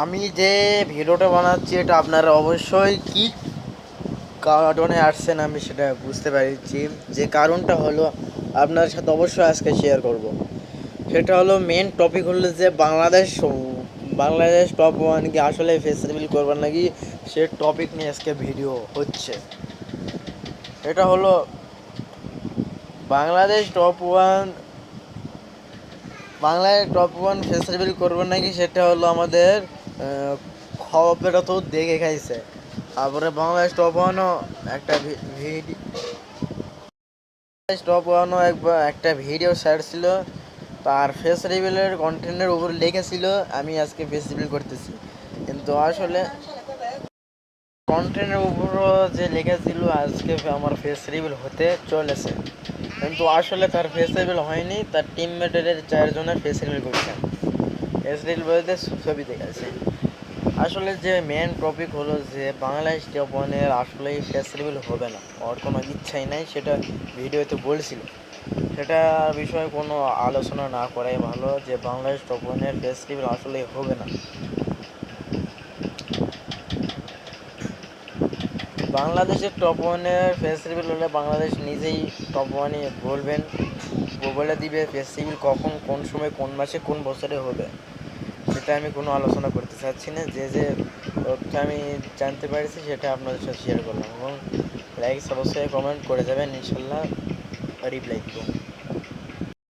আমি যে ভিডিওটা বানাচ্ছি, এটা আপনারা অবশ্যই কি কারণে আসছেন আমি সেটা বুঝতে পেরেছি। যে কারণটা হলো আপনার সাথে অবশ্যই আজকে শেয়ার করব। সেটা হলো মেন টপিক হলো যে বাংলাদেশ বাংলাদেশ টপ ওয়ান কি আসলে ফেস্টিভ্যাল করবার নাকি, সে টপিক নিয়ে আজকে ভিডিও হচ্ছে। এটা হলো বাংলাদেশ টপ ওয়ান বাংলায় টপ ওয়ান ফেস্টিভ্যাল করব নাকি, সেটা হলো আমাদের আহ, খবরেরা তো দেখে খাইছে। তারপরে বাংলাদেশ টপ ওয়ানও একটা ভিডিও টপ ওয়ানও একবার একটা ভিডিও শেয়ার ছিল। তার ফেস রিভিলের কন্টেন্টের উপর লিখেছিল আমি আজকে ফেস রিভিল করতেছি। কিন্তু আসলে কন্টেন্টের উপর যে লিখেছিল আজকে আমার ফেস রিভিল হতে চলেছে। কিন্তু আসলে তার ফেস রিভিল হয়নি তার টিমমেটের চারজনের ফেস রিভিল করছেন ফেস বইতে ছবি দেখাচ্ছে। আসলে যে মেন টপিক হলো যে বাংলাদেশ জাপানের আসলেই ফেস হবে না ওর কোনো ইচ্ছাই নাই, সেটা ভিডিওতে বলছিল সেটা বিষয়ে কোনো আলোচনা না করাই ভালো যে বাংলাদেশ টপনের ফেস্টিভেল আসলে আসলেই হবে না। বাংলাদেশের টপ ওয়ানের ফেস রিভিল হলে বাংলাদেশ নিজেই টপ ওয়ানে বলবেন। বলে দিবে ফেস রিভিল কখন, কোন সময়, কোন মাসে, কোন বছরে হবে। সেটা আমি কোনো আলোচনা করতে চাচ্ছি না। যে যে তথ্য আমি জানতে পেরেছি সেটা আপনাদের সাথে শেয়ার করলাম এবং লাইক সাবস্ক্রাইব কমেন্ট করে যাবেন। ইনশাল্লাহ রিপ্লাই দিব।